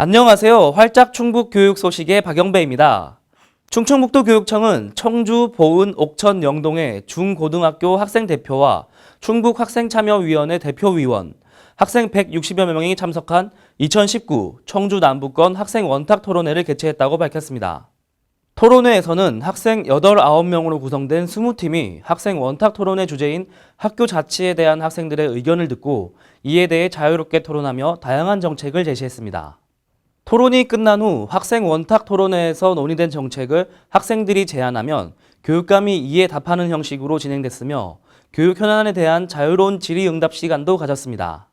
안녕하세요. 활짝 충북 교육 소식의 박영배입니다. 충청북도 교육청은 청주, 보은, 옥천, 영동의 중고등학교 학생 대표와 충북 학생참여위원회 대표위원, 학생 160여 명이 참석한 2019 청주 남부권 학생 원탁 토론회를 개최했다고 밝혔습니다. 토론회에서는 학생 8, 9명으로 구성된 20팀이 학생 원탁 토론회 주제인 학교 자치에 대한 학생들의 의견을 듣고 이에 대해 자유롭게 토론하며 다양한 정책을 제시했습니다. 토론이 끝난 후 학생 원탁 토론회에서 논의된 정책을 학생들이 제안하면 교육감이 이에 답하는 형식으로 진행됐으며 교육 현안에 대한 자유로운 질의응답 시간도 가졌습니다.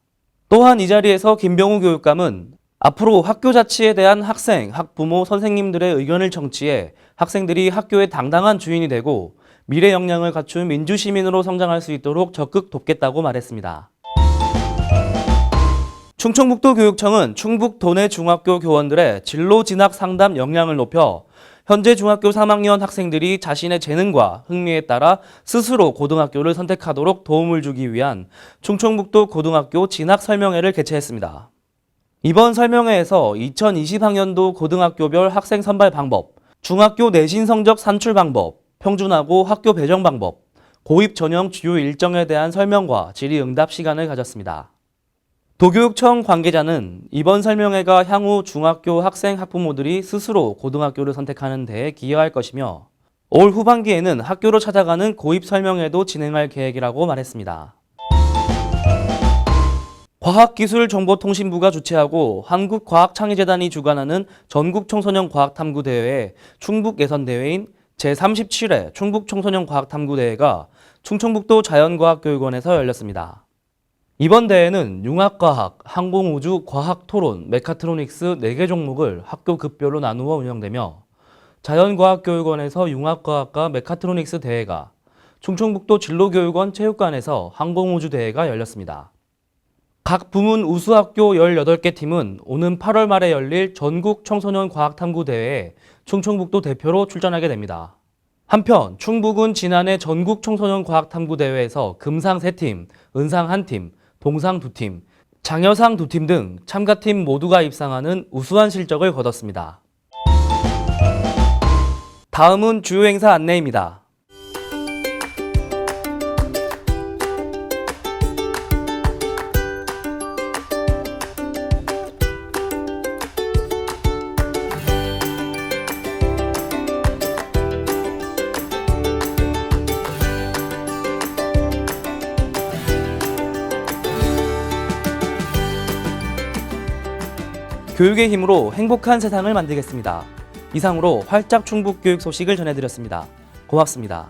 또한 이 자리에서 김병우 교육감은 앞으로 학교 자치에 대한 학생, 학부모, 선생님들의 의견을 청취해 학생들이 학교의 당당한 주인이 되고 미래 역량을 갖춘 민주시민으로 성장할 수 있도록 적극 돕겠다고 말했습니다. 충청북도 교육청은 충북 도내 중학교 교원들의 진로 진학 상담 역량을 높여 현재 중학교 3학년 학생들이 자신의 재능과 흥미에 따라 스스로 고등학교를 선택하도록 도움을 주기 위한 충청북도 고등학교 진학 설명회를 개최했습니다. 이번 설명회에서 2020학년도 고등학교별 학생 선발 방법, 중학교 내신 성적 산출 방법, 평준화고 학교 배정 방법, 고입 전형 주요 일정에 대한 설명과 질의응답 시간을 가졌습니다. 도교육청 관계자는 이번 설명회가 향후 중학교 학생 학부모들이 스스로 고등학교를 선택하는 데에 기여할 것이며 올 후반기에는 학교로 찾아가는 고입 설명회도 진행할 계획이라고 말했습니다. 과학기술정보통신부가 주최하고 한국과학창의재단이 주관하는 전국청소년 과학탐구대회 충북 예선대회인 제37회 충북청소년 과학탐구대회가 충청북도 자연과학교육원에서 열렸습니다. 이번 대회는 융합과학, 항공우주, 과학토론, 메카트로닉스 4개 종목을 학교 급별로 나누어 운영되며 자연과학교육원에서 융합과학과 메카트로닉스 대회가 충청북도 진로교육원 체육관에서 항공우주 대회가 열렸습니다. 각 부문 우수학교 18개 팀은 오는 8월 말에 열릴 전국 청소년 과학탐구 대회에 충청북도 대표로 출전하게 됩니다. 한편 충북은 지난해 전국 청소년 과학탐구 대회에서 금상 3팀, 은상 1팀, 동상 2팀, 장려상 2팀 등 참가팀 모두가 입상하는 우수한 실적을 거뒀습니다. 다음은 주요 행사 안내입니다. 교육의 힘으로 행복한 세상을 만들겠습니다. 이상으로 활짝 충북 교육 소식을 전해드렸습니다. 고맙습니다.